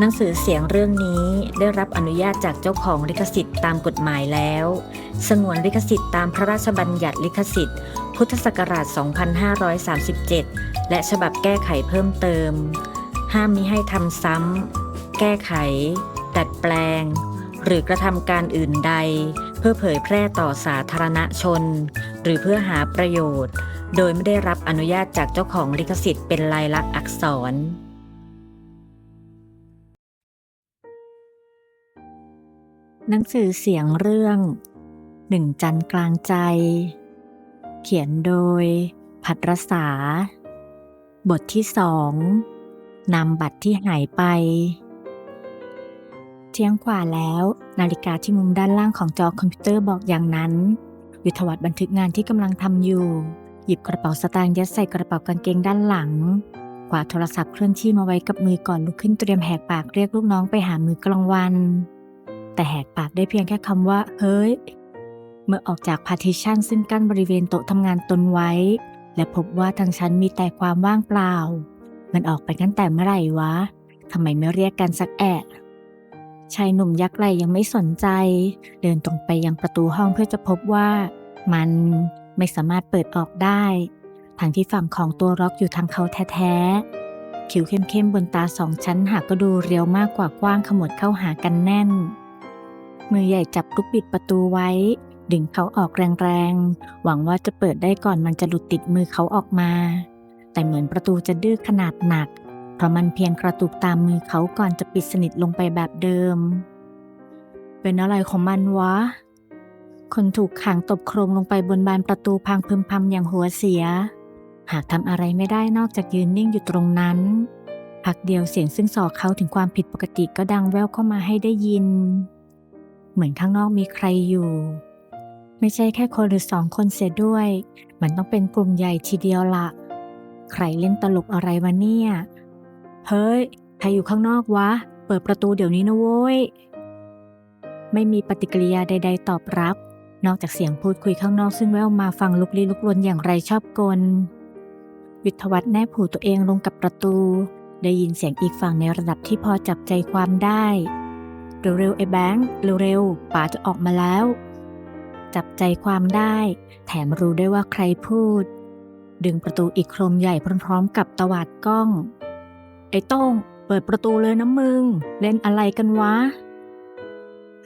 หนังสือเสียงเรื่องนี้ได้รับอนุญาตจากเจ้าของลิขสิทธิ์ตามกฎหมายแล้ว สงวนลิขสิทธิ์ตามพระราชบัญญัติลิขสิทธิ์ พุทธศักราช 2537 และฉบับแก้ไขเพิ่มเติม ห้ามมิให้ทำซ้ำ แก้ไข ดัดแปลง หรือกระทำการอื่นใด เพื่อเผยแพร่ต่อสาธารณชน หรือเพื่อหาประโยชน์ โดยไม่ได้รับอนุญาตจากเจ้าของลิขสิทธิ์เป็นลายลักษณ์อักษร หนังสือเสียงเรื่องหนึ่งจันกลางใจ เขียนโดย พัทรษา บทที่สองนำบัตรที่หายไป เที่ยงกว่าแล้ว นาฬิกาที่มุมด้านล่างของจอคอมพิวเตอร์บอกอย่างนั้น วิทวัฒน์บันทึกงานที่กำลังทำอยู่ หยิบกระเป๋าสตางค์ยัดใส่กระเป๋ากางเกงด้านหลังกวาโทรศัพท์เคลื่อนที่มาไว้กับมือก่อนลุกขึ้นเตรียมแหกปากเรียกลูกน้องไปหามือกลางวัน แต่แหกปากได้เพียงแค่คำว่า เฮ้ย เมื่อออกจากพาร์ติชันซึ่งกั้นบริเวณโต๊ะทำงานตนไว้ และพบว่าทางชั้นมีแต่ความว่างเปล่า มันออกไปกันแต่เมื่อไหร่วะทำไมไม่เรียกกันสักแอะชายหนุ่มยักษ์ไหลยังไม่สนใจ เดินตรงไปยังประตูห้องเพื่อจะพบว่ามันไม่สามารถเปิดออกได้ทั้งที่ฝั่งของตัวล็อกอยู่ทางเขาแท้ๆ คิ้วเข้มๆบนตาสองชั้นหากก็ดูเรียวมากกว่ากว้างขมวดเข้าหากันแน่น มือใหญ่จับลูกบิดประตูไว้ ดึงเขาออกแรงๆ หวังว่าจะเปิดได้ก่อนมันจะหลุดติดมือเขาออกมา แต่เหมือนประตูจะดื้อขนาดหนัก เพราะมันเพียงกระตุกตามมือเขาก่อนจะปิดสนิทลงไปแบบเดิม เป็นอะไรของมันวะ คนถูกขังตบโครงลงไปบนบานประตูพังพึมพำอย่างหัวเสีย หากทำอะไรไม่ได้นอกจากยืนนิ่งอยู่ตรงนั้นพักเดียวเสียงซึ่งสอกเขาถึงความผิดปกติก็ดังแว่วเข้ามาให้ได้ยิน เหมือนข้างนอกมีใครอยู่ ไม่ใช่แค่คนหรือสองคนเสียด้วย มันต้องเป็นกลุ่มใหญ่ทีเดียวละ ใครเล่นตลกอะไรวะเนี่ย เฮ้ย ใครอยู่ข้างนอกวะ เปิดประตูเดี๋ยวนี้นะโว้ย ไม่มีปฏิกิริยาใด ๆ ตอบรับ นอกจากเสียงพูดคุยข้างนอกซึ่งแววมาฟังลุกลี้ลุกลนอย่างไรชอบกล วิทยวัฒน์แนบหูตัวเองลงกับประตู ได้ยินเสียงอีกฝั่งในระดับที่พอจับใจความได้ เร็วๆไอ้แบงค์เร็วๆป๋าจะออกมาแล้ว จับใจความได้ แถมรู้ได้ว่าใครพูด ดึงประตูอีกโครมใหญ่พร้อมๆ กับตวาดกล้อง ไอ้ต้งเปิดประตูเลยนะมึง เล่นอะไรกันวะ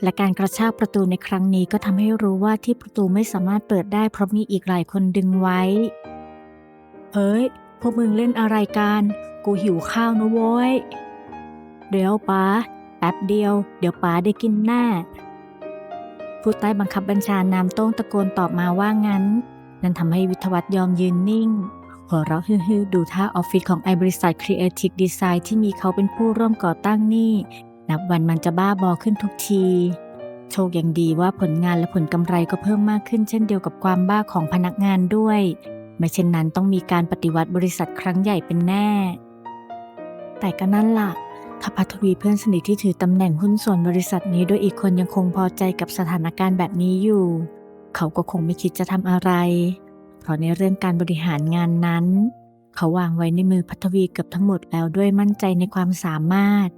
และการกระชากประตูในครั้งนี้ก็ทำให้รู้ว่าที่ประตูไม่สามารถเปิดได้เพราะมีอีกหลายคนดึงไว้ เฮ้ย พวกมึงเล่นอะไรกัน กูหิวข้าวนะโว้ย เดี๋ยวป้า แป๊บเดียว เดี๋ยวป้าได้กินแน่ผู้ใต้บังคับบัญชานามโต้งตะโกนตอบมาว่างั้น นั่นทำให้วิทวัฒน์ยอมยืนนิ่ง หัวเราะฮือๆดูท่าออฟฟิศของไอบริษัท Creative Design ที่มีเขาเป็นผู้ร่วมก่อตั้งนี่ นับวันมันจะบ้าบอขึ้นทุกที โชคยังดีว่าผลงานและผลกำไรก็เพิ่มมากขึ้นเช่นเดียวกับความบ้าของพนักงานด้วยไม่เช่นนั้นต้องมีการปฏิวัติบริษัทครั้งใหญ่เป็นแน่ แต่ก็นั่นล่ะาพัทวีเพื่อนสนิทที่ถือตำแหน่งหุ้นส่วนบริษัทนี้โดยอีกคนยังคงพอใจกับสถานการณ์แบบนี้อยู่ เขาก็คงไม่คิดจะทำอะไร เพราะในเรื่องการบริหารงานนั้น เขาวางไว้ในมือพัทวีเกือบทั้งหมดแล้วด้วยมั่นใจในความสามารถ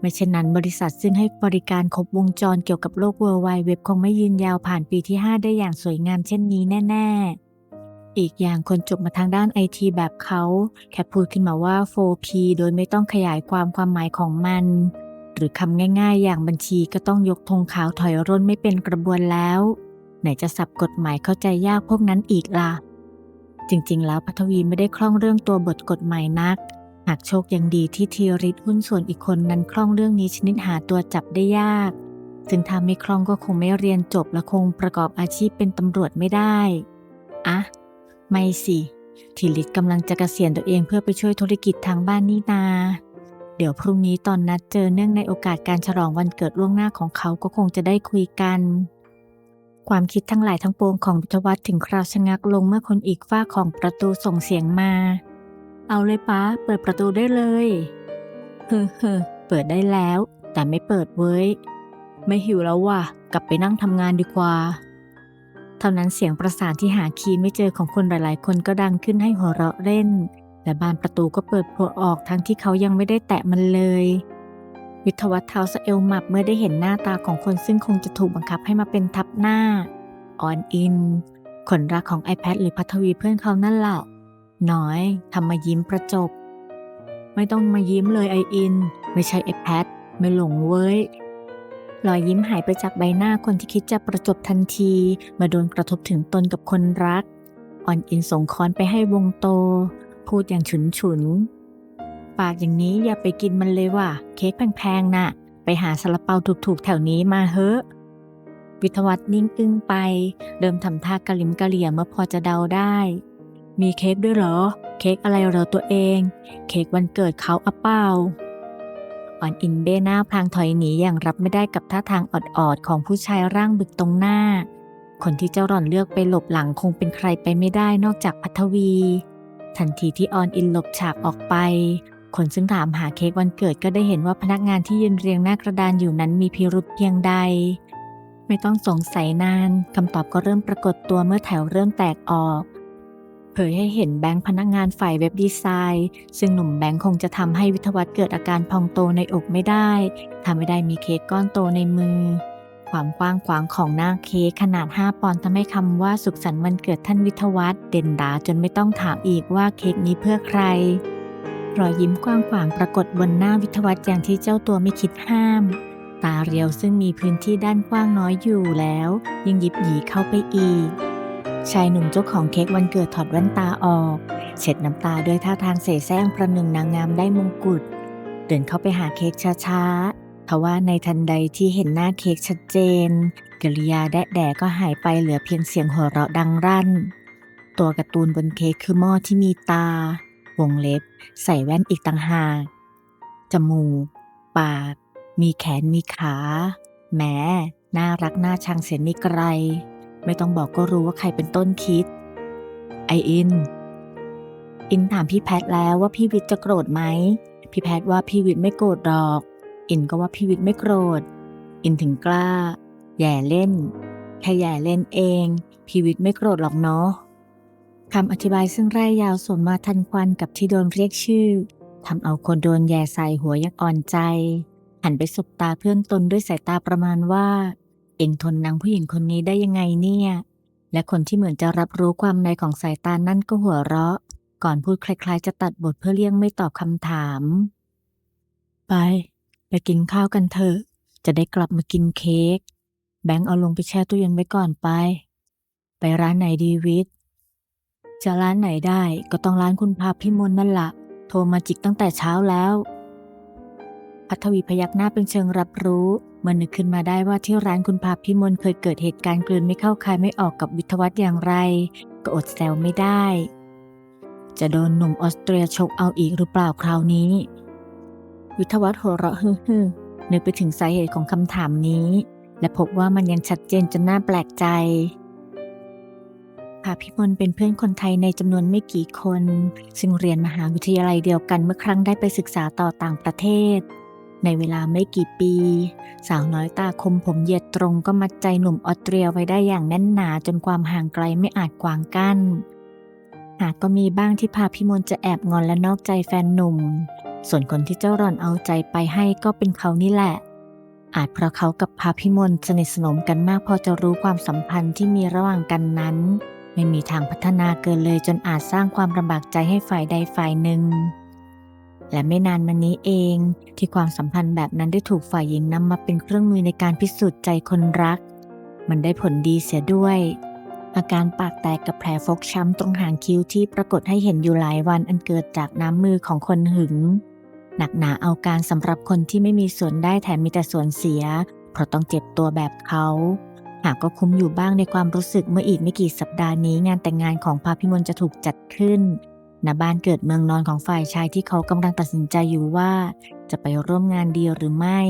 ไม่เช่นนั้นบริษัทซึ่งให้บริการครบวงจรเกี่ยวกับโลกเวอร์ไวเว็บคงไม่ยืนยาวผ่านปีที่ 5 ได้อย่างสวยงามเช่นนี้แน่ ๆ อีกอย่างคนจบมาทางด้านไอทีแบบเขาแค่พูดขึ้นมาว่า 4P โดยไม่ต้องขยายความความหมายของมัน หรือคำง่ายๆ อย่างบัญชีก็ต้องยกธงขาวถอยร่นไม่เป็นกระบวนแล้ว ไหนจะสับกฎหมายเข้าใจยากพวกนั้นอีกล่ะ จริงๆ แล้วพัทวีไม่ได้คล่องเรื่องตัวบทกฎหมายนัก หากโชคยังดีที่ธีริศหุ้นส่วนอีกคนนั้นคล่องเรื่องนี้ชนิดหาตัวจับได้ยากซึ่งถ้าไม่คล่องก็คงไม่เรียนจบและคงประกอบอาชีพเป็นตำรวจไม่ได้อะ ไม่สิธีริศกำลังจะเกษียณตัวเองเพื่อไปช่วยธุรกิจทางบ้านนี่นา เดี๋ยวพรุ่งนี้ตอนนัดเจอเนื่องในโอกาสการฉลองวันเกิดล่วงหน้าของเขาก็คงจะได้คุยกัน ความคิดทั้งหลายทั้งปวงของวิทวัฒน์ถึงคราวชะงักลงเมื่อคนอีกฝ้าของประตูส่งเสียงมา เอาเลยป้าเปิดประตูได้เลย เฮ้อเฮ้อเปิดได้แล้ว แต่ไม่เปิดเว้ย ไม่หิวแล้วว่ะ กลับไปนั่งทำงานดีกว่า เท่านั้นเสียงประสานที่หาคีย์ไม่เจอของคนหลาย ๆ คนก็ดังขึ้นให้หัวเราะเล่น และบานประตูก็เปิดโผล่ออกทั้งที่เขายังไม่ได้แตะมันเลย วิทวัฒน์เท้าสเอวหมับเมื่อได้เห็นหน้าตาของคนซึ่งคงจะถูกบังคับให้มาเป็นทับหน้าออนอินคนรักของ iPad หรือพัทวีเพื่อนเขานั่นแหละน้อยทำมายิ้มประจบ ไม่ต้องมายิ้มเลยไออิน ไม่ใช่ iPad ไม่หลงเว้ย รอยยิ้มหายไปจากใบหน้าคนที่คิดจะประจบทันทีเมื่อโดนกระทบถึงตนกับคนรัก อ่อนอินส่งค้อนไปให้วงโต พูดอย่างฉุนฉุน ปากอย่างนี้อย่าไปกินมันเลยว่ะ เค้กแพงๆน่ะ ไปหาซาลาเปาถูกๆแถวนี้มาเฮ้อะวิทวัฒนิ่งอึ้งไปเริ่มทำท่ากะลิมกะเหลี่ยเมื่อพอจะเดาได้ มีเค้กด้วยเหรอ เค้กอะไรเหรอตัวเอง เค้กวันเกิดเขาอะเปล่า อ่อนอินเบ้หน้าพลางถอยหนีอย่างรับไม่ได้กับท่าทางออดๆของผู้ชายร่างบึกตรงหน้า คนที่เจ้าหล่อนเลือกไปหลบหลังคงเป็นใครไปไม่ได้นอกจากพัทวี ทันทีที่ออนอินหลบฉากออกไป คนซึ่งถามหาเค้กวันเกิดก็ได้เห็นว่าพนักงานที่ยืนเรียงหน้ากระดานอยู่นั้นมีพิรุธเพียงใด ไม่ต้องสงสัยนานคำตอบก็เริ่มปรากฏตัวเมื่อแถวเริ่มแตกออก เผยให้เห็นแบงค์พนักงานฝ่ายเว็บดีไซน์ ซึ่งหนุ่มแบงค์คงจะทำให้วิทวัฒเกิดอาการพองโตในอกไม่ได้ทำไม่ได้มีเค้กก้อนโตในมือ ความกว้างขวางของหน้าเค้กขนาด 5 ปอนด์ทำให้คำว่าสุขสันต์วันเกิดท่านวิทวัฒเด่นดาจนไม่ต้องถามอีกว่าเค้กนี้เพื่อใคร รอยยิ้มกว้างขวางปรากฏบนหน้าวิทวัฒอย่างที่เจ้าตัวไม่คิดห้ามตาเรียวซึ่งมีพื้นที่ด้านกว้างน้อยอยู่แล้ว ยังหยิบหยีเข้าไปอีก ชายหนุ่มเจ้าของเค้กวันเกิดถอดแว่นตาออก เช็ดน้ำตาด้วยท่าทางเสแสร้งประหนึ่งนางงามได้มงกุฎ เดินเข้าไปหาเค้กช้าๆทว่าในทันใดที่เห็นหน้าเค้กชัดเจน กิริยาแดะแดก็หายไปเหลือเพียงเสียงหัวเราะดังรั่น ตัวการ์ตูนบนเค้กคือหม้อที่มีตา วงเล็บ ใส่แว่นอีกต่างหาก จมูก ปาก มีแขนมีขาแหมน่ารักน่าชังเสียนิไกร ไม่ต้องบอกก็รู้ว่าใครเป็นต้นคิด ไออิน อินถามพี่แพทแล้วว่าพี่วิทย์จะโกรธไหม พี่แพทว่าพี่วิทย์ไม่โกรธหรอก อินก็ว่าพี่วิทย์ไม่โกรธ อินถึงกล้า แย่เล่น แค่แย่เล่นเอง พี่วิทย์ไม่โกรธหรอกเนาะคำอธิบายซึ่งไร่ยาวสวนมาทันควันกับที่โดนเรียกชื่อทำเอาคนโดนแย่ใส่หัวยักอ่อนใจ หันไปสบตาเพื่อนตนด้วยสายตาประมาณว่า เองทนนางผู้หญิงคนนี้ได้ยังไงเนี่ย และคนที่เหมือนจะรับรู้ความในของสายตานั่นก็หัวเราะ ก่อนพูดคล้าย ๆ จะตัดบทเพื่อเลี่ยงไม่ตอบคำถาม ไป ไปกินข้าวกันเถอะ จะได้กลับมากินเค้ก แบงค์เอาลงไปแช่ตู้เย็นไว้ก่อนไป ไปร้านไหนดีวิทจะร้านไหนได้ก็ต้องร้านคุณพาพิมลนั่นละโทรมาจิกตั้งแต่เช้าแล้ว พัทวีพยักหน้าเป็นเชิงรับรู้ มื่อนึกขึ้นมาได้ว่าที่ร้านคุณพาพิมลเคยเกิดเหตุการณ์กลืนไม่เข้าคายไม่ออกกับวิทวัฒน์อย่างไร ก็อดแซวไม่ได้ จะโดนหนุ่มออสเตรียชกเอาอีกหรือเปล่าคราวนี้ วิทวัฒน์หัวเราะฮึ่มนึกไปถึงสาเหตุของคำถามนี้ และพบว่ามันยังชัดเจนจนน่าแปลกใจพาพิมลเป็นเพื่อนคนไทยในจำนวนไม่กี่คน ซึ่งเรียนมหาวิทยาลัยเดียวกันเมื่อครั้งได้ไปศึกษาต่อต่างประเทศ ในเวลาไม่กี่ปี สาวน้อยตาคมผมเหยียดตรงก็มัดใจหนุ่มออสเตรียไว้ได้อย่างแน่นหนาจนความห่างไกลไม่อาจขวางกั้น หากก็มีบ้างที่พาพิมลจะแอบงอนและนอกใจแฟนหนุ่ม ส่วนคนที่เจ้าร่อนเอาใจไปให้ก็เป็นเขานี่แหละ อาจเพราะเขากับพาพิมลสนิทสนมกันมากพอจะรู้ความสัมพันธ์ที่มีระหว่างกันนั้น ไม่มีทางพัฒนาเกินเลยจนอาจสร้างความลำบากใจให้ฝ่ายใดฝ่ายหนึ่ง และไม่นานมานี้เอง ที่ความสัมพันธ์แบบนั้นได้ถูกฝ่ายหญิงนำมาเป็นเครื่องมือในการพิสูจน์ใจคนรัก มันได้ผลดีเสียด้วย อาการปากแตกกับแผลฟกช้ำตรงหางคิ้วที่ปรากฏให้เห็นอยู่หลายวันอันเกิดจากน้ำมือของคนหึง หนักหนาเอาการสำหรับคนที่ไม่มีส่วนได้แถมมีแต่ส่วนเสีย เพราะต้องเจ็บตัวแบบเขาหากก็คุ้มอยู่บ้างในความรู้สึกเมื่ออีกไม่กี่สัปดาห์นี้งานแต่งงานของพาพิมลจะถูกจัดขึ้น ณบ้านเกิดเมืองนอนของฝ่ายชายที่เขากำลังตัดสินใจอยู่ว่า จะไปร่วมงานดีหรือไม่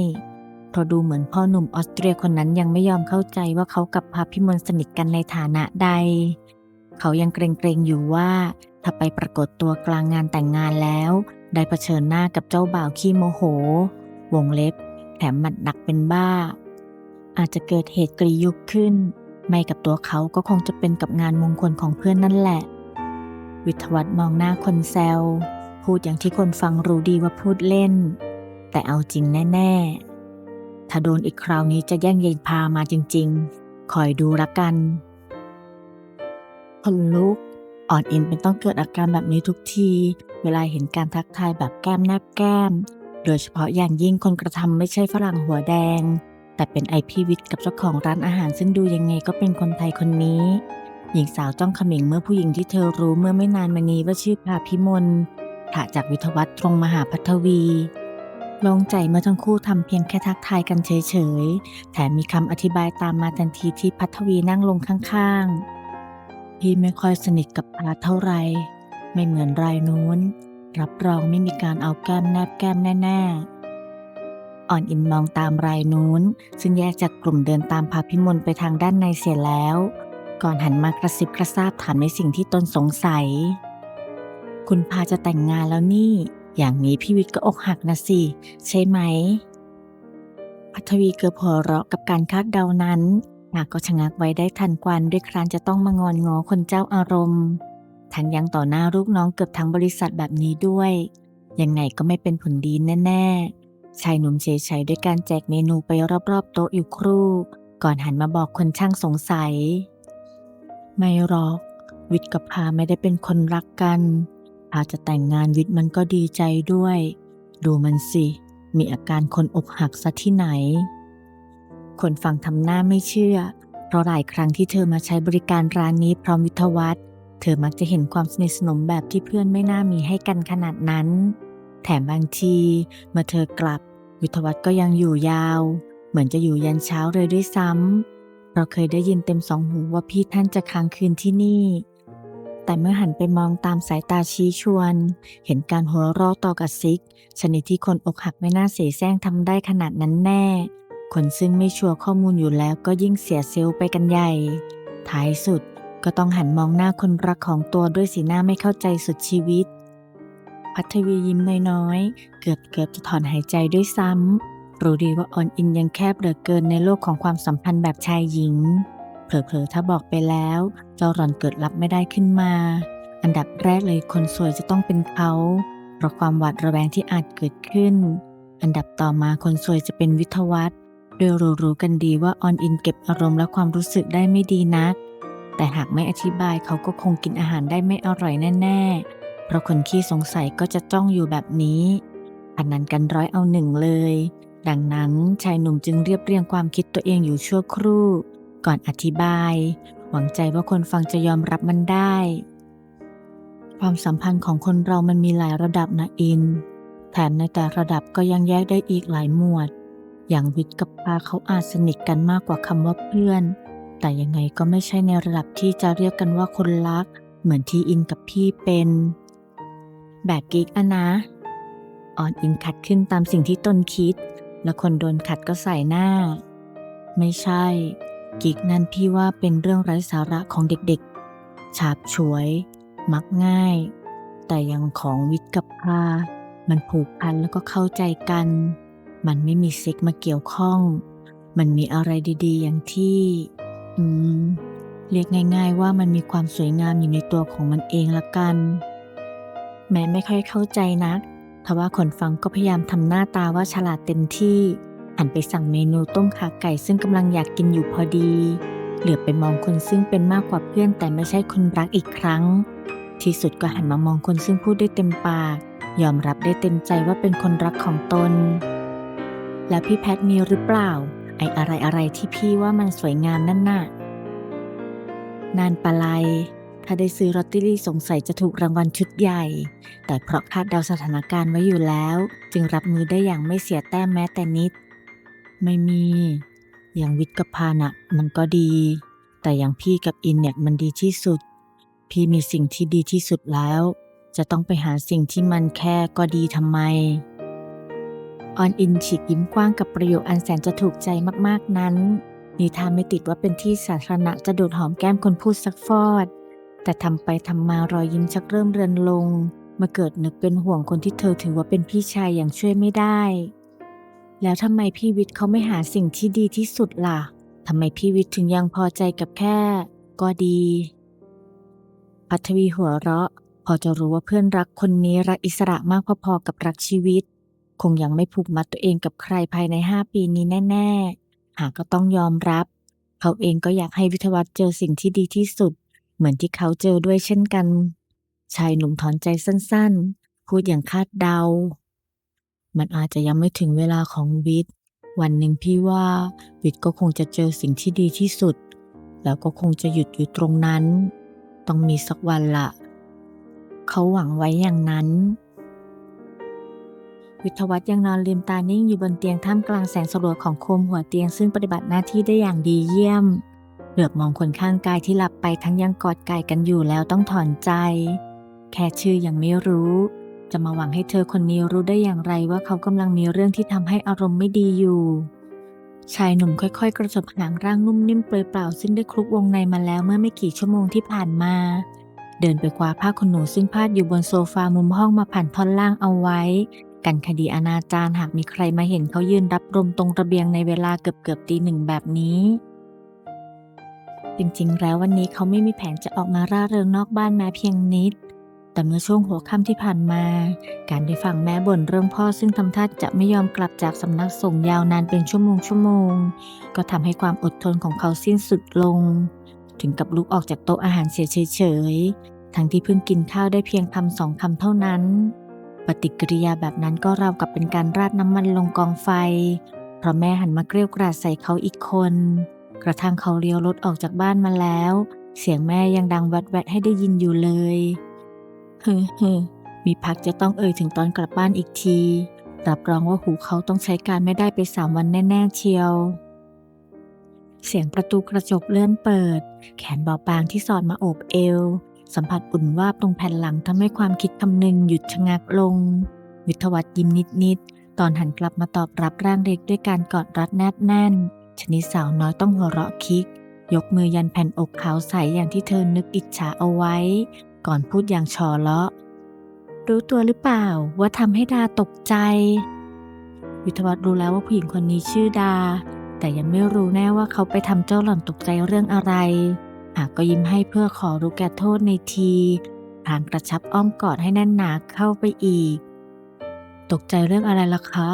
เพราะดูเหมือนพ่อหนุ่มออสเตรียคนนั้นยังไม่ยอมเข้าใจว่าเขากับพาพิมลสนิทกันในฐานะใด เขายังเกรงๆอยู่ว่า ถ้าไปปรากฏตัวกลางงานแต่งงานแล้ว ได้เผชิญหน้ากับเจ้าบ่าวขี้โมโห วงเล็บ แถมหมัดหนักเป็นบ้า อาจจะเกิดเหตุกรียุกขึ้น ไม่กับตัวเขาก็คงจะเป็นกับงานมงคลของเพื่อนนั่นแหละ วิทวัฒน์มองหน้าคนแซว พูดอย่างที่คนฟังรู้ดีว่าพูดเล่น แต่เอาจริงแน่ ๆ ถ้าโดนอีกคราวนี้จะแย่งเยายพามาจริง ๆ คอยดูละกัน คนลุก อ่อนอินเป็นต้องเกิดอาการแบบนี้ทุกที เวลาเห็นการทักทายแบบแก้มแนบแก้ม โดยเฉพาะอย่างยิ่งคนกระทำไม่ใช่ฝรั่งหัวแดง แต่เป็นไอพีวิทย์กับเจ้าของร้านอาหารซึ่งดูยังไงก็เป็นคนไทยคนนี้ หญิงสาวจ้องขมิงเมื่อผู้หญิงที่เธอรู้เมื่อไม่นานมานี้ว่าชื่อพาพิมลถาจากวิทวัฒน์ตรงมหาพัทวีลงใจเมื่อทั้งคู่ทำเพียงแค่ทักทายกันเฉยๆ แถมมีคำอธิบายตามมาทันทีที่พัทวีนั่งลงข้างๆ พี่ไม่ค่อยสนิทกับอาเท่าไร ไม่เหมือนรายนู้น รับรองไม่มีการเอาแก้มแนบแก้มแน่ๆ อ่อนอินมองตามรายนู้น ซึ่งแยกจากกลุ่มเดินตามพาพิมลไปทางด้านในเสียแล้ว ก่อนหันมากระซิบกระซาบถามในสิ่งที่ตนสงสัย คุณพาจะแต่งงานแล้วนี่ อย่างนี้พี่วิทย์ก็อกหักนะสิ ใช่ไหม พัทวีเกือบหัวเราะกับการคาดเดานั้นหากก็ชะงักไว้ได้ทันควันด้วยครานจะต้องมางอนงอคนเจ้าอารมณ์ทั้งยังต่อหน้าลูกน้องเกือบทั้งบริษัทแบบนี้ด้วย ยังไงก็ไม่เป็นผลดีแน่ ๆ ชายหนุ่มเฉยๆด้วยการแจกเมนูไปรอบๆโต๊ะอยู่ครู่ ก่อนหันมาบอกคนช่างสงสัย ไม่หรอก วิทย์กับพาไม่ได้เป็นคนรักกันพาจะแต่งงานวิทย์มันก็ดีใจด้วย ดูมันสิ มีอาการคนอกหักซะที่ไหน คนฟังทำหน้าไม่เชื่อ เพราะหลายครั้งที่เธอมาใช้บริการร้านนี้พร้อมวิทยวัฒน์เธอมักจะเห็นความสนิทสนมแบบที่เพื่อนไม่น่ามีให้กันขนาดนั้น แถมบางทีเมื่อเธอกลับ วิทยวัฒน์ก็ยังอยู่ยาว เหมือนจะอยู่ยันเช้าเลยด้วยซ้ำ เราเคยได้ยินเต็มสองหูว่าพี่ท่านจะค้างคืนที่นี่ แต่เมื่อหันไปมองตามสายตาชี้ชวน เห็นการหัวเราะต่อกับซิก ชนิดที่คนอกหักไม่น่าเสแสร้งทำได้ขนาดนั้นแน่ คนซึ่งไม่ชัวร์ข้อมูลอยู่แล้วก็ยิ่งเสียเซลล์ไปกันใหญ่ ท้ายสุดก็ต้องหันมองหน้าคนรักของตัวด้วยสีหน้าไม่เข้าใจสุดชีวิต พัทวียิ้มน้อยๆ เกือบเกือบจะถอนหายใจด้วยซ้ำ รู้ดีว่าออนอินยังแคบเหลือเกินในโลกของความสัมพันธ์แบบชายหญิง เผลอๆถ้าบอกไปแล้วเจ้าหล่อนเกิดรับไม่ได้ขึ้นมา อันดับแรกเลยคนสวยจะต้องเป็นเขาเพราะความหวาดระแวงที่อาจเกิดขึ้น อันดับต่อมาคนสวยจะเป็นวิทวัฒน์โดยรู้ๆกันดีว่าออนอินเก็บอารมณ์และความรู้สึกได้ไม่ดีนัก แต่หากไม่อธิบายเขาก็คงกินอาหารได้ไม่อร่อยแน่ๆ เพราะคนขี้สงสัยก็จะจ้องอยู่แบบนี้อันนั้นกันร้อยเอาหนึ่งเลย ดังนั้นชายหนุ่มจึงเรียบเรียงความคิดตัวเองอยู่ชั่วครู่ ก่อนอธิบาย หวังใจว่าคนฟังจะยอมรับมันได้ ความสัมพันธ์ของคนเรามันมีหลายระดับนะอิน แถมในแต่ระดับก็ยังแยกได้อีกหลายหมวด อย่างวิทย์กับปาเขาอาจสนิทกันมากกว่าคำว่าเพื่อน แต่ยังไงก็ไม่ใช่ในระดับที่จะเรียกกันว่าคนรัก เหมือนที่อินกับพี่เป็น แบบกิ๊กอะนะ ออนอินขัดขึ้นตามสิ่งที่ตนคิด และคนโดนขัดก็ใส่หน้า ไม่ใช่ กิ๊กนั่นพี่ว่าเป็นเรื่องไร้สาระของเด็กๆ ฉาบฉวย มักง่าย แต่ยังของวิทย์กับพามันผูกพันแล้วก็เข้าใจกัน มันไม่มีเซ็กมาเกี่ยวข้อง มันมีอะไรดีๆ อย่างที่ อืม เรียกง่าย ๆ ว่ามันมีความสวยงามอยู่ในตัวของมันเองละกัน แม้ไม่ค่อยเข้าใจนัก ว่าคนฟังก็พยายามทำหน้าตาว่าฉลาดเต็มที่หันไปสั่งเมนูต้มขาไก่ซึ่งกำลังอยากกินอยู่พอดี เหลือไปมองคนซึ่งเป็นมากกว่าเพื่อนแต่ไม่ใช่คนรักอีกครั้ง ที่สุดก็หันมามองคนซึ่งพูดได้เต็มปาก ยอมรับได้เต็มใจว่าเป็นคนรักของตน แล้วพี่แพทมีหรือเปล่า ไออะไรอะไรที่พี่ว่ามันสวยงามนั่นน่ะ นานปะไล ถ้าได้ซื้อลอตเตอรี่สงสัยจะถูกรางวัลชุดใหญ่ แต่เพราะคาดเดาสถานการณ์ไว้อยู่แล้ว จึงรับมือได้อย่างไม่เสียแต้มแม้แต่นิด ไม่มี อย่างวิทย์กับพานะมันก็ดี แต่อย่างพี่กับอินเนี่ยมันดีที่สุด พี่มีสิ่งที่ดีที่สุดแล้ว จะต้องไปหาสิ่งที่มันแค่ก็ดีทำไมออนอินฉีกยิ้มกว้างกับประโยคอันแสนจะถูกใจมากๆนั้นนิทานไม่ติดว่าเป็นที่สาธารณะจะดูดหอมแก้มคนพูดสักฟอด แต่ทำไปทำมารอยยิ้มชักเริ่มเรือนลง มาเกิดนึกเป็นห่วงคนที่เธอถือว่าเป็นพี่ชายอย่างช่วยไม่ได้ แล้วทำไมพี่วิทย์เขาไม่หาสิ่งที่ดีที่สุดล่ะทำไมพี่วิทย์ถึงยังพอใจกับแค่ ก็ดี พัทวีหัวเราะ พอจะรู้ว่าเพื่อนรักคนนี้รักอิสระมากพอๆกับรักชีวิต คงยังไม่ผูกมัดตัวเองกับใครภายในห้าปีนี้แน่ ๆ หากก็ต้องยอมรับ เขาเองก็อยากให้วิทยวัฒน์เจอสิ่งที่ดีที่สุด เหมือนที่เขาเจอด้วยเช่นกัน ชายหนุ่มถอนใจสั้นๆ พูดอย่างคาดเดา มันอาจจะยังไม่ถึงเวลาของวิทย์วันหนึ่งพี่ว่าวิทย์ก็คงจะเจอสิ่งที่ดีที่สุด แล้วก็คงจะหยุดอยู่ตรงนั้น ต้องมีสักวันละเขาหวังไว้อย่างนั้น วิทวัฒน์ยังนอนลืมตานิ่งอยู่บนเตียงท่ามกลางแสงสลัวของโคมหัวเตียงซึ่งปฏิบัติหน้าที่ได้อย่างดีเยี่ยม เหลือบมองคนข้างกายที่หลับไปทั้งยังกอดไก่กันอยู่แล้วต้องถอนใจ แค่ชื่อยังไม่รู้ จะมาหวังให้เธอคนนี้รู้ได้อย่างไรว่าเขากำลังมีเรื่องที่ทำให้อารมณ์ไม่ดีอยู่ชายหนุ่มค่อยๆ กระจบหางร่างนุ่มนิ่มเปลือยเปล่าซึ่งได้คลุกวงในมาแล้วเมื่อไม่กี่ชั่วโมงที่ผ่านมา เดินไปคว้าผ้าขนหนูซึ่งพาดอยู่บนโซฟามุมห้องมาผ่านท่อนล่างเอาไว้ กันคดีอนาจารหากมีใครมาเห็นเขายืนรับลมตรงระเบียงในเวลาเกือบเกือบตีหนึ่งแบบนี้ จริงๆ แล้ววันนี้เขาไม่มีแผนจะออกมาร่าเริงนอกบ้านแม้เพียงนิด แต่เมื่อช่วงหัวค่ำที่ผ่านมา การได้ฟังแม่บ่นเรื่องพ่อซึ่งทำท่าจะไม่ยอมกลับจากสำนักส่งยาวนานเป็นชั่วโมงชั่วโมง ก็ทำให้ความอดทนของเขาสิ้นสุดลง ถึงกับลุกออกจากโต๊ะอาหารเสียเฉยๆ ทั้งที่เพิ่งกินข้าวได้เพียงคำสองคำเท่านั้น ปฏิกิริยาแบบนั้นก็ราวกับเป็นการราดน้ำมันลงกองไฟ เพราะแม่หันมาเกลี้ยวกราดใส่เขาอีกคน กระทั่งเขาเลี้ยวรถออกจากบ้านมาแล้ว เสียงแม่ยังดังแวดๆให้ได้ยินอยู่เลยเฮ้เฮ้มีพักจะต้องเอ่ยถึงตอนกลับบ้านอีกที รับรองว่าหูเขาต้องใช้การไม่ได้ไปสามวันแน่ๆเชียว เสียงประตูกระจกเลื่อนเปิด แขนเบาบางที่สอดมาโอบเอว สัมผัสอุ่นวาบตรงแผ่นหลังทำให้ความคิดคำนึงหยุดชะงักลง วิทวัฒน์ยิ้มนิดๆ ตอนหันกลับมาตอบรับร่างเล็กด้วยการกอดรัดแนบแน่น ชนิดสาวน้อยต้องหัวเราะคิก ยกมือยันแผ่นอกขาวใสอย่างที่เธอนึกอิจฉาเอาไว้ ก่อนพูดอย่างชอเลาะ รู้ตัวหรือเปล่าว่าทำให้ดาตกใจ วิทยาวัฒน์รู้แล้วว่าผู้หญิงคนนี้ชื่อดา แต่ยังไม่รู้แน่ว่าเขาไปทำเจ้าหล่อนตกใจเรื่องอะไร หากก็ยิ้มให้เพื่อขอรู้แก่โทษในทีพลางกระชับอ้อมกอดให้แน่นหนาเข้าไปอีก ตกใจเรื่องอะไรล่ะคะ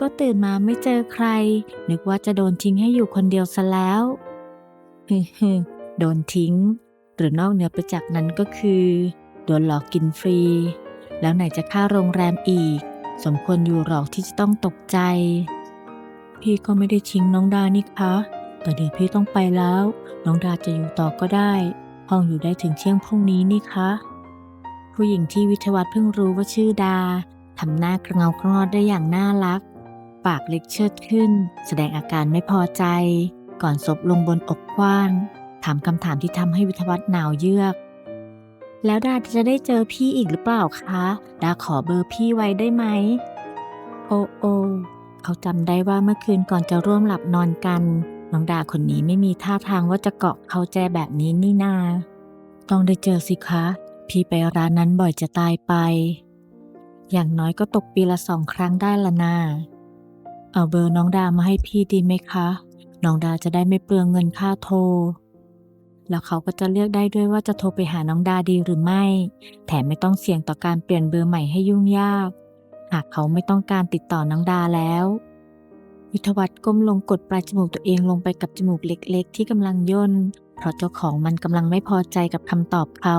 ก็ตื่นมาไม่เจอใคร นึกว่าจะโดนทิ้งให้อยู่คนเดียวซะแล้วฮึฮึโดนทิ้ง หรือนอกเหนือไปจากนั้นก็คือ โดนหลอกกินฟรี แล้วไหนจะค่าโรงแรมอีก สมควรอยู่หรอกที่จะต้องตกใจ พี่ก็ไม่ได้ทิ้งน้องดานี่คะแต่เดี๋ยวพี่ต้องไปแล้ว น้องดาจะอยู่ต่อก็ได้ ห้องอยู่ได้ถึงเที่ยงพรุ่งนี้นี่คะผู้หญิงที่วิทยาวัฒน์เพิ่งรู้ว่าชื่อดาทำหน้ากระเงากระงอดได้อย่างน่ารัก ปากเล็กเชิดขึ้น แสดงอาการไม่พอใจ ก่อนศพลงบนอกกว้าง ถามคำถามที่ทำให้วิทวัฒหนาวเยือก แล้วดาจะได้เจอพี่อีกหรือเปล่าคะ ดาขอเบอร์พี่ไว้ได้ไหม โอโอ เขาจำได้ว่าเมื่อคืนก่อนจะร่วมหลับนอนกันน้องดาคนนี้ไม่มีท่าทางว่าจะเกาะเขาแจแบบนี้นี่นา ต้องได้เจอสิคะ พี่ไปร้านนั้นบ่อยจะตายไป อย่างน้อยก็ตกปีละสองครั้งได้ละนา เอาเบอร์น้องดามาให้พี่ดีไหมคะ น้องดาจะได้ไม่เปลืองเงินค่าโทร แล้วเขาก็จะเลือกได้ด้วยว่าจะโทรไปหาน้องดาดีหรือไม่ แถมไม่ต้องเสี่ยงต่อการเปลี่ยนเบอร์ใหม่ให้ยุ่งยาก หากเขาไม่ต้องการติดต่อน้องดาแล้ววิทยาวัฒน์ก้มลงกดปลายจมูกตัวเองลงไปกับจมูกเล็กๆ ที่กำลังย่น เพราะเจ้าของมันกำลังไม่พอใจกับคำตอบเขา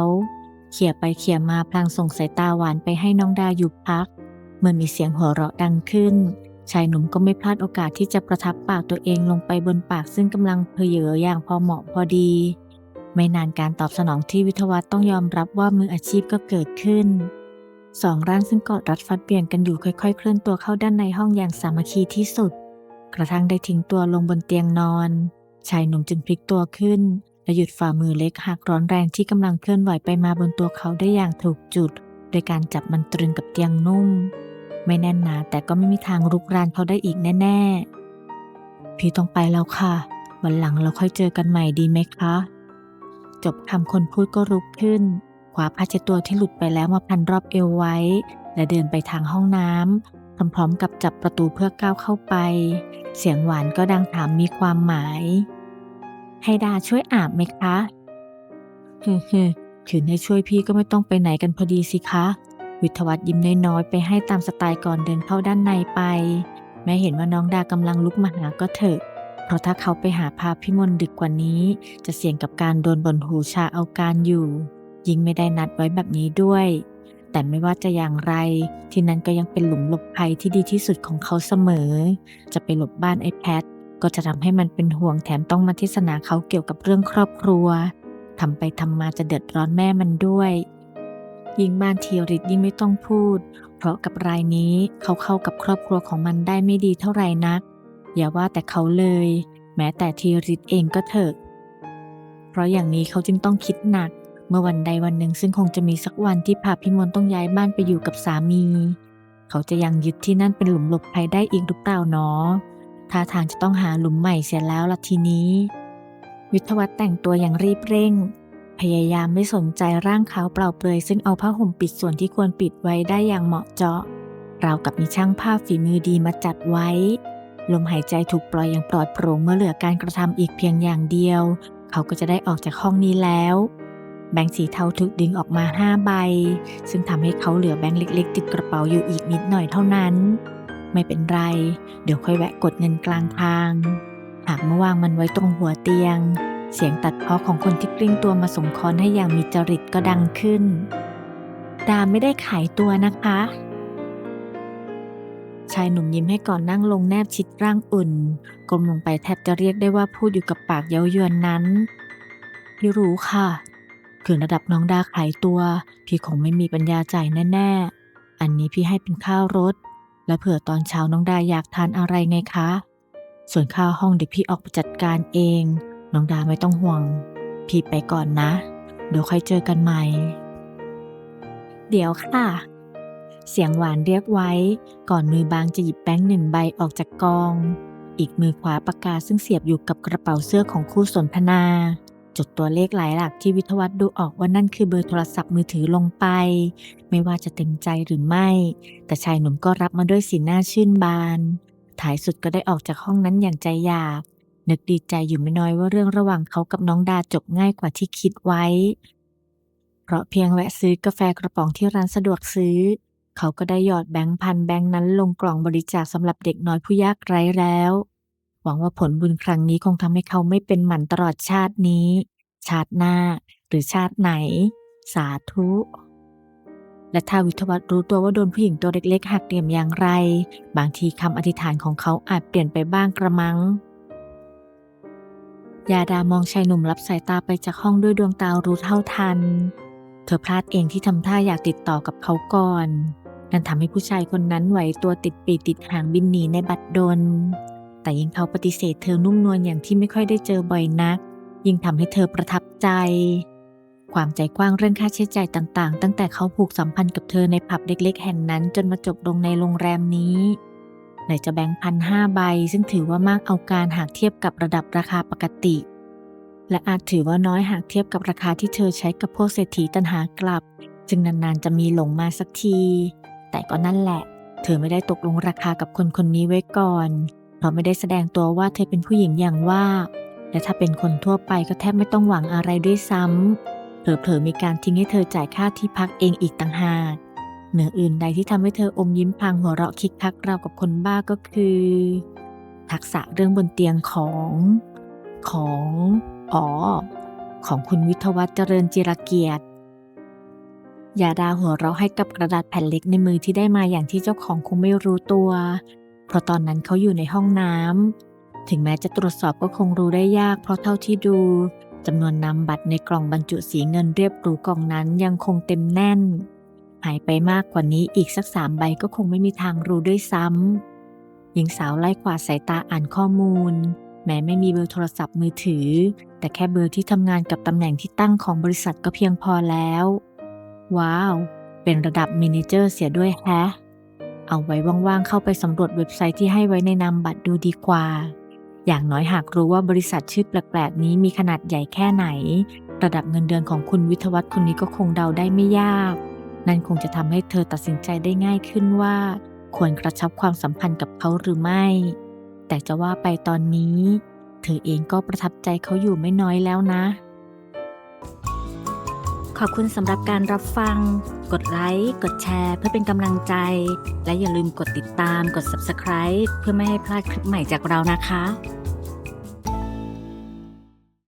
เขี่ยไปเขี่ยมาพลางส่งสายตาหวานไปให้น้องดาอยู่พักเมื่อมีเสียงหัวเราะดังขึ้น ชายหนุ่มก็ไม่พลาดโอกาสที่จะประทับปากตัวเองลงไปบนปากซึ่งกำลังเพเยออย่างพอเหมาะพอดี ไม่นานการตอบสนองที่วิทวัฒน์ต้องยอมรับว่ามืออาชีพก็เกิดขึ้นสองร่างซึ่งกอดรัดฟัดเบี่ยงกันอยู่ค่อยๆ เคลื่อนตัวเข้าด้านในห้องอย่างสามัคคีที่สุด กระทั่งได้ทิ้งตัวลงบนเตียงนอน ชายหนุ่มจึงพลิกตัวขึ้น และหยุดฝ่ามือเล็กหักร้อนแรงที่กำลังเคลื่อนไหวไปมาบนตัวเขาได้อย่างถูกจุด โดยการจับมันตรึงกับเตียงนุ่ม ไม่แน่นหนาแต่ก็ไม่มีทางรุกรานเขาได้อีกแน่ ๆ พี่ต้องไปแล้วค่ะ วันหลังเราค่อยเจอกันใหม่ดีไหมคะ จบคำคนพูดก็ลุกขึ้นคว้าผ้าเช็ดตัวที่หลุดไปแล้วมาพันรอบเอวไว้ และเดินไปทางห้องน้ำพร้อมๆกับจับประตูเพื่อก้าวเข้าไป เสียงหวานก็ดังถามมีความหมาย ให้ดาช่วยอาบไหมคะฮึฮึคืนให้ช่วยพี่ก็ไม่ต้องไปไหนกันพอดีสิคะ วิทวัฒน์ยิ้มน้อยๆไปให้ตามสไตล์ก่อนเดินเข้าด้านในไป แม้เห็นว่าน้องดากำลังลุกมาหาก็เถอะ เพราะถ้าเขาไปหาพาพิมลดึกกว่านี้ จะเสี่ยงกับการโดนบนหูชาเอาการอยู่ ยิ่งไม่ได้นัดไว้แบบนี้ด้วย แต่ไม่ว่าจะอย่างไร ที่นั้นก็ยังเป็นหลุมหลบภัยที่ดีที่สุดของเขาเสมอ จะไปหลบบ้านไอ้แพทก็จะทำให้มันเป็นห่วงแถมต้องมาเทศนาเขาเกี่ยวกับเรื่องครอบครัวทำไปทำมาจะเดือดร้อนแม่มันด้วย ยิ่งบ้านเทีริตยิ่งไม่ต้องพูด เพราะกับรายนี้เขาเข้ากับครอบครัวของมันได้ไม่ดีเท่าไหร่นัก อย่าว่าแต่เขาเลย แม้แต่เทีริตเองก็เถอะ เพราะอย่างนี้เขาจึงต้องคิดหนัก เมื่อวันใดวันหนึ่งซึ่งคงจะมีสักวันที่พาพิมลต้องย้ายบ้านไปอยู่กับสามี เขาจะยังยึดที่นั่นเป็นหลุมหลบภัยได้อีกหรือเปล่าเนาะท่าทางจะต้องหาหลุมใหม่เสียแล้วละทีนี้ วิทวัฒน์แต่งตัวอย่างรีบเร่ง พยายามไม่สนใจร่างขาวเปล่าเปลือยซึ่งเอาผ้าห่มปิดส่วนที่ควรปิดไว้ได้อย่างเหมาะเจาะราวกับมีช่างภาพฝีมือดีมาจัดไว้ ลมหายใจถูกปล่อยอย่างปลอดโปร่งเมื่อเหลือการกระทำอีกเพียงอย่างเดียว เขาก็จะได้ออกจากห้องนี้แล้ว แบงค์สีเทาถูกดึงออกมาห้าใบ ซึ่งทำให้เขาเหลือแบงค์เล็ก ๆ ติดกระเป๋าอยู่อีกนิดหน่อยเท่านั้น ไม่เป็นไร เดี๋ยวค่อยแวะกดเงินกลางทาง หากเมื่อวางมันไว้ตรงหัวเตียง เสียงตัดพ้อของคนที่กลิ้งตัวมาสมคอนให้อย่างมีจริตก็ดังขึ้น ดาไม่ได้ขายตัวนะคะ ชายหนุ่มยิ้มให้ก่อนนั่งลงแนบชิดร่างอุ่นกลมลงไปแทบจะเรียกได้ว่าพูดอยู่กับปากเย้ายวนนั้นพี่รู้ค่ะคือระดับน้องดาขายตัว พี่คงไม่มีปัญญาจ่ายแน่ ๆ อันนี้พี่ให้เป็นข้าวรถ และเผื่อตอนเช้าน้องดาอยากทานอะไรไงคะ ส่วนข้าวห้องเดี๋ยวพี่ออกไปจัดการเอง น้องดาไม่ต้องห่วง พี่ไปก่อนนะ เดี๋ยวค่อยเจอกันใหม่ เดี๋ยวค่ะ เสียงหวานเรียกไว้ ก่อนมือบางจะหยิบแบงค์หนึ่งใบออกจากกอง อีกมือขวาปากกาซึ่งเสียบอยู่กับกระเป๋าเสื้อของคู่สนทนา จดตัวเลขหลายหลักที่วิทวัฒน์ดูออกว่านั่นคือเบอร์โทรศัพท์มือถือลงไป ไม่ว่าจะเต็มใจหรือไม่ แต่ชายหนุ่มก็รับมาด้วยสีหน้าชื่นบาน ท้ายสุดก็ได้ออกจากห้องนั้นอย่างใจอยาก นึกดีใจอยู่ไม่น้อยว่าเรื่องระหว่างเขากับน้องดาจบง่ายกว่าที่คิดไว้ เพราะเพียงแวะซื้อกาแฟกระป๋องที่ร้านสะดวกซื้อ เขาก็ได้หยอดแบงค์พันแบงค์นั้นลงกล่องบริจาคสำหรับเด็กน้อยผู้ยากไร้แล้ว หวังว่าผลบุญครั้งนี้คงทำให้เขาไม่เป็นหมันตลอดชาตินี้ ชาติหน้า หรือชาติไหน สาธุและถ้าวิทวัฒน์รู้ตัวว่าโดนผู้หญิงตัวเล็กๆหักเหลี่ยมอย่างไร บางทีคำอธิษฐานของเขาอาจเปลี่ยนไปบ้างกระมัง ยาดามองชายหนุ่มรับสายตาไปจากห้องด้วยดวงตารู้เท่าทัน เธอพลาดเองที่ทำท่าอยากติดต่อกับเขาก่อน นั่นทำให้ผู้ชายคนนั้นไหวตัวติดปีติดหางบินหนีในบัดดล แต่ยิ่งเขาปฏิเสธเธอนุ่มนวลอย่างที่ไม่ค่อยได้เจอบ่อยนัก ยิ่งทำให้เธอประทับใจ ความใจกว้างเรื่องค่าใช้จ่ายต่างๆ ตั้งแต่เขาผูกสัมพันธ์กับเธอในผับเล็ก ๆ แห่งนั้นจนมาจบลงในโรงแรมนี้ ไหนจะแบงค์พันห้าใบ ซึ่งถือว่ามากเอาการหากเทียบกับระดับราคาปกติ และอาจถือว่าน้อยหากเทียบกับราคาที่เธอใช้กับพวกเศรษฐีตันหากลับ จึงนานๆจะมีหลงมาสักที แต่ก็นั่นแหละ เธอไม่ได้ตกลงราคากับคนคนนี้ไว้ก่อนเพราะไม่ได้แสดงตัวว่าเธอเป็นผู้หญิงอย่างว่า และถ้าเป็นคนทั่วไปก็แทบไม่ต้องหวังอะไรด้วยซ้ำเผลอๆมีการทิ้งให้เธอจ่ายค่าที่พักเองอีกต่างหาก เหนืออื่นใดที่ทำให้เธออมยิ้มพลางหัวเราะคิกคักเรากับคนบ้าก็คือ ทักษะเรื่องบนเตียงของของอ๋อของคุณวิทวัฒน์เจริญจิรเกียรติยาดาหัวเราะให้กับกระดาษแผ่นเล็กในมือที่ได้มาอย่างที่เจ้าของคงไม่รู้ตัว เพราะตอนนั้นเขาอยู่ในห้องน้ำถึงแม้จะตรวจสอบก็คงรู้ได้ยาก เพราะเท่าที่ดูจำนวนนำบัตรในกล่องบรรจุสีเงินเรียบหรูกล่องนั้นยังคงเต็มแน่น หายไปมากกว่านี้อีกสักสามใบก็คงไม่มีทางรู้ด้วยซ้ำหญิงสาวไล่กวาดสายตาอ่านข้อมูล แม้ไม่มีเบอร์โทรศัพท์มือถือ แต่แค่เบอร์ที่ทำงานกับตำแหน่งที่ตั้งของบริษัทก็เพียงพอแล้ว ว้าว เป็นระดับมินิเจอร์เสียด้วยแฮะเอาไว้ว่างๆเข้าไปสำรวจเว็บไซต์ที่ให้ไว้ในนามบัตรดูดีกว่า อย่างน้อยหากรู้ว่าบริษัทชื่อแปลกๆนี้มีขนาดใหญ่แค่ไหน ระดับเงินเดือนของคุณวิทยวัฒน์คนนี้ก็คงเดาได้ไม่ยาก นั่นคงจะทำให้เธอตัดสินใจได้ง่ายขึ้นว่า ควรกระชับความสัมพันธ์กับเขาหรือไม่ แต่จะว่าไปตอนนี้ เธอเองก็ประทับใจเขาอยู่ไม่น้อยแล้วนะ ขอบคุณสำหรับการรับฟัง กดไลค์ กดแชร์ เพื่อเป็นกำลังใจ และอย่าลืมกดติดตาม กด Subscribe เพื่อไม่ให้พลาดคลิปใหม่จากเรานะคะ